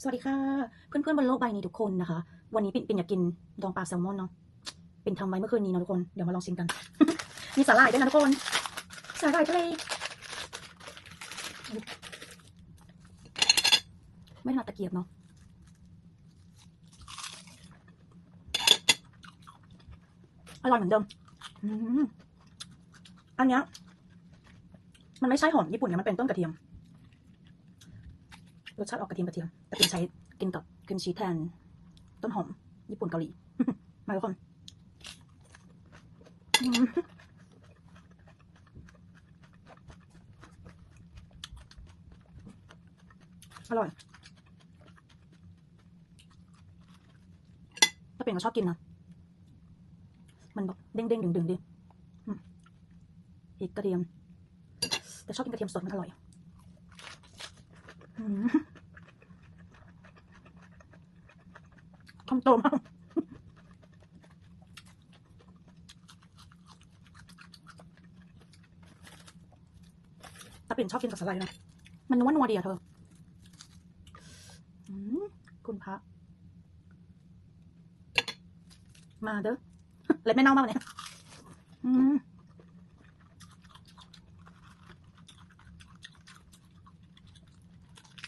สวัสดีค่ะ เพื่อนๆบนโลกใบนี้ทุกคนนะคะ วันนี้ปิ่นปิ่นอยากกินดองปลาแซลมอนเนาะปิ่นทำไว้เมื่อคืนนี้เนาะทุกคนเดี๋ยวมาลองชิมกัน มีสาหร่ายด้วยนะทุกคนสาหร่ายทะเลไม่ถนัดตะเกียบเนาะอร่อยเหมือนเดิมอันเนี้ยมันไม่ใช่หอมญี่ปุ่นเนี่ยมันเป็นต้นกระเทียม รสชาติออกกระเทียมกระเทียม แต่เป็นใช้กินกับครีมชีแทน ต้นหอม ญี่ปุ่นเกาหลี มาทุกคนอร่อย ถ้าเป็นก็ชอบกินนะ มันแบบเด้งๆดึงดิอืมพริกกระเทียม แต่ชอบกินกระเทียมสดมันอร่อย คำโตมากตาปิ่นชอบกินกับสไลด์นะ มันนัวนัวดีอะเธอคุณพระ มาเด้อเล็บไม่เน่ามากเลยเนี่ย อืม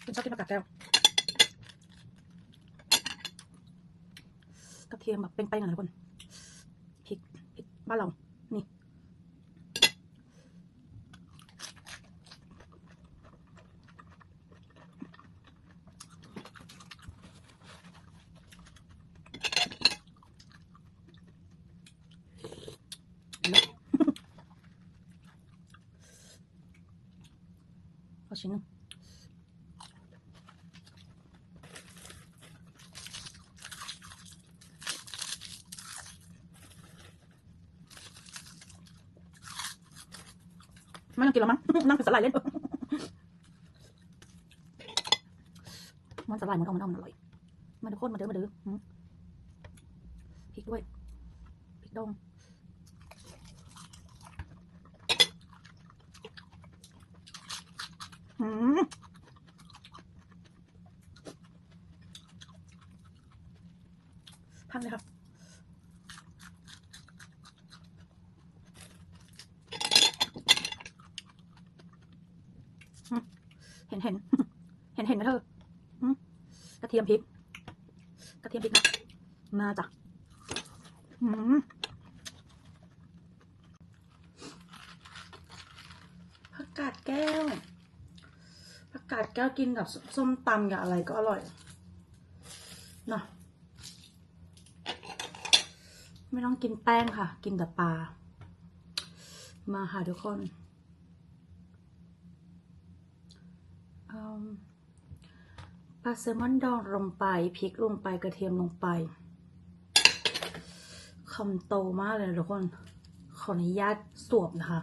คุณ ชอบกินผักกาดแก้วกระเทียมแบบเป็นไปหน่อยทุกคนพริกพริกบ้านเรา นี่ขอชิ้ นหนึงไม่งกินแล้วมั้งนั่งกินสไลด์เล่นมันสไลด์มันเอามันเอามันอร่อยมาทุกคนมาเด้อมาเด้อพริกด้วยพริกดองหืมพันเลยครับ นเห็นเห็นเห็นนะเธอกระเทียมพริก กระเทียมพริกนะมาจ้ะผักกาดแก้วผักกาดแก้วกินกับส้มตำกับอะไรก็อร่อยเนาะไม่ต้องกินแป้งค่ะ กินแต่ปลา มาค่ะทุกคน ปลาแซลมอนดองลงไปพริกลงไปกระเทียมลงไปคำโตมากเลยทุกคน ขออนุญาตสวบนะคะ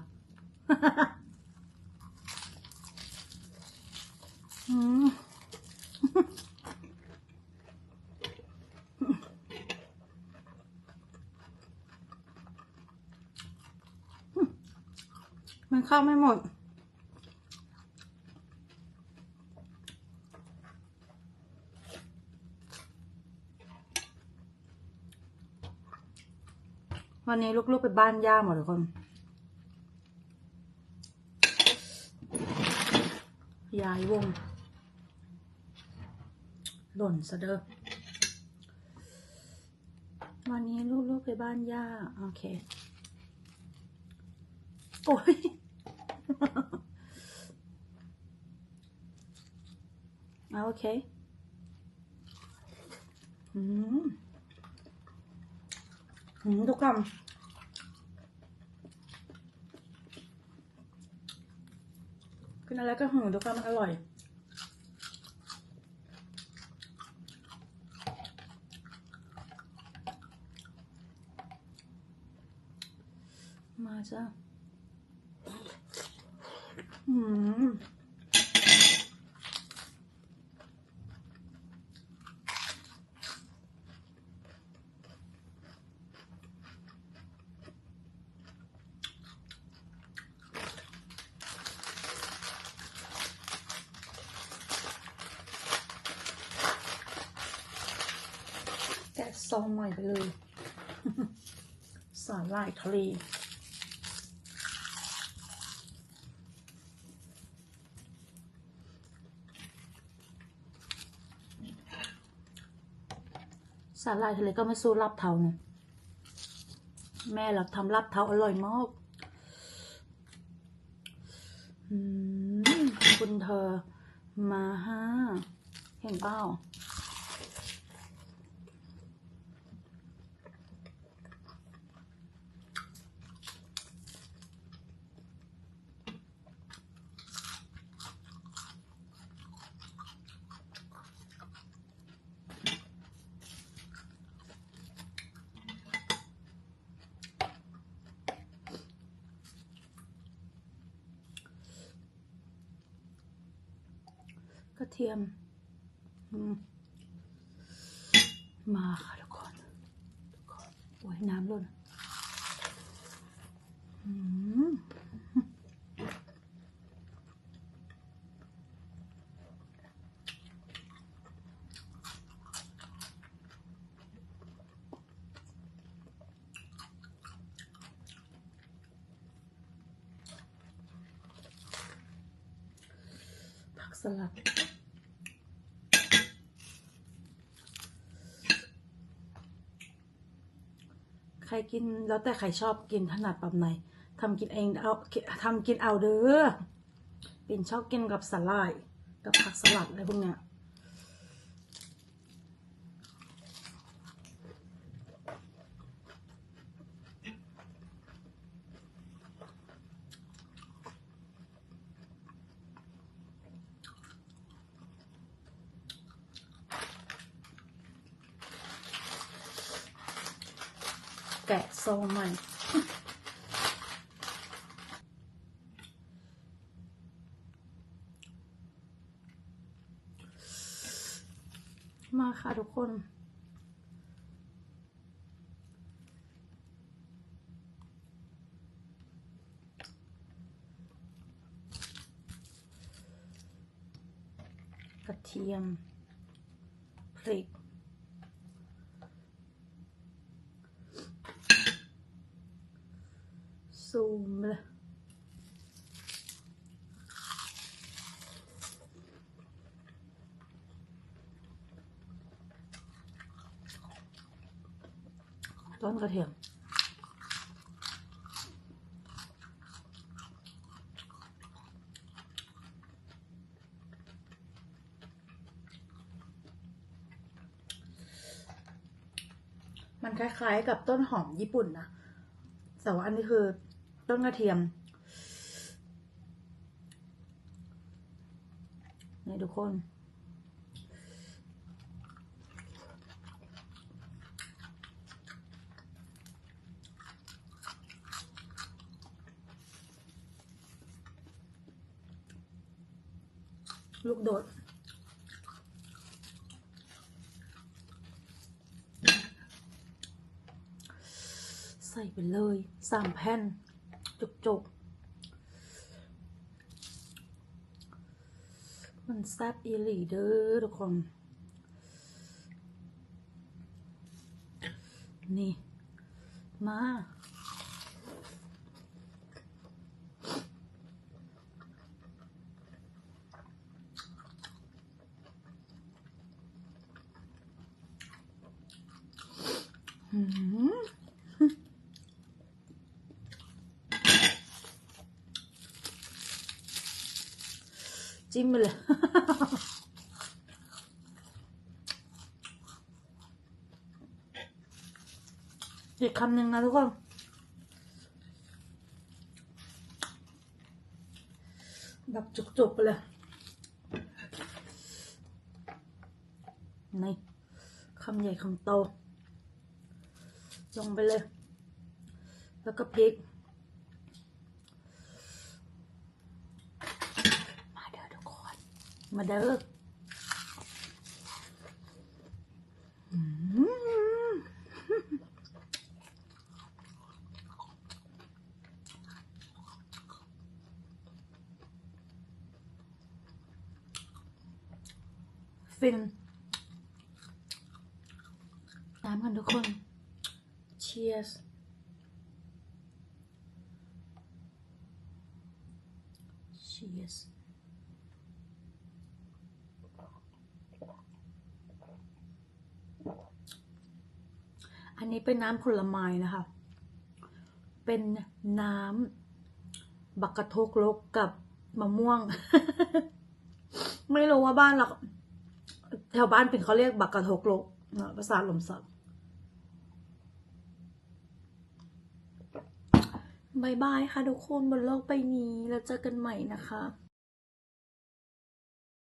อืมมันเข้าไม่หมด วันนี้ลูกๆไปบ้านย่าหมดทุกคน ย้ายวง หล่นซะเด้อ วันนี้ลูกๆไปบ้านย่า โอเค โอ้ย โอเค อืม ทุกคำกินอะไรก็หืมทุกคำมันอร่อย มาจ้ะอืม ซองใหม่ไปเลย สาหร่ายทะเลสาหร่ายทะเลก็ไม่สู้ลาบเทาเนี่ยแม่เราทำลาบเทาอร่อยมากคุณเธอมาฮะเห็นเปล่า เทียม มาค่ะทุกคนทุกคนโอ้ยน้ำล่นสลัด รกินแล้วแต่ใครชอบกินถนัดแบบไหนทำกินเองเอาทำกินเอาเด้อปิ่นชอบกินกับสลัดกับผักสลัดอะไรพวกเนี้ย แกะซองใหม่ มาค่ะทุกคน กระเทียมพริก ซูมเลย ต้นกระเทียมมันคล้ายๆ กับต้นหอมญี่ปุ่นนะ แต่ว่าอันนี้คือต้นกระเทียม นี่ทุกคน ลูกโดด ใส่ไปเลยสามแผ่นจุกๆ มันแซ่บอีหลีเด้อทุกคน นี่ มา จิ้มไปเลยอีกคำหนึ่งนะทุกคนแบบจุกๆไปเลยนี่คำใหญ่คำโต ลงไปเลย แล้วก็พริกมาเด้อทุกคนมาเด้อฟินน้ำกันทุกคน cheers cheers อันนี้เป็นน้ำผลไม้นะคะ เป็นน้ำบักกะทกลกกับมะม่วง ไม่รู้ว่าบ้านเราแถวบ้านเปิ่นเขาเรียกบักกะทกลกนะภาษาหลมสัก บายบายค่ะทุกคนบนโลกใบนี้ แล้วเจอกันใหม่นะคะ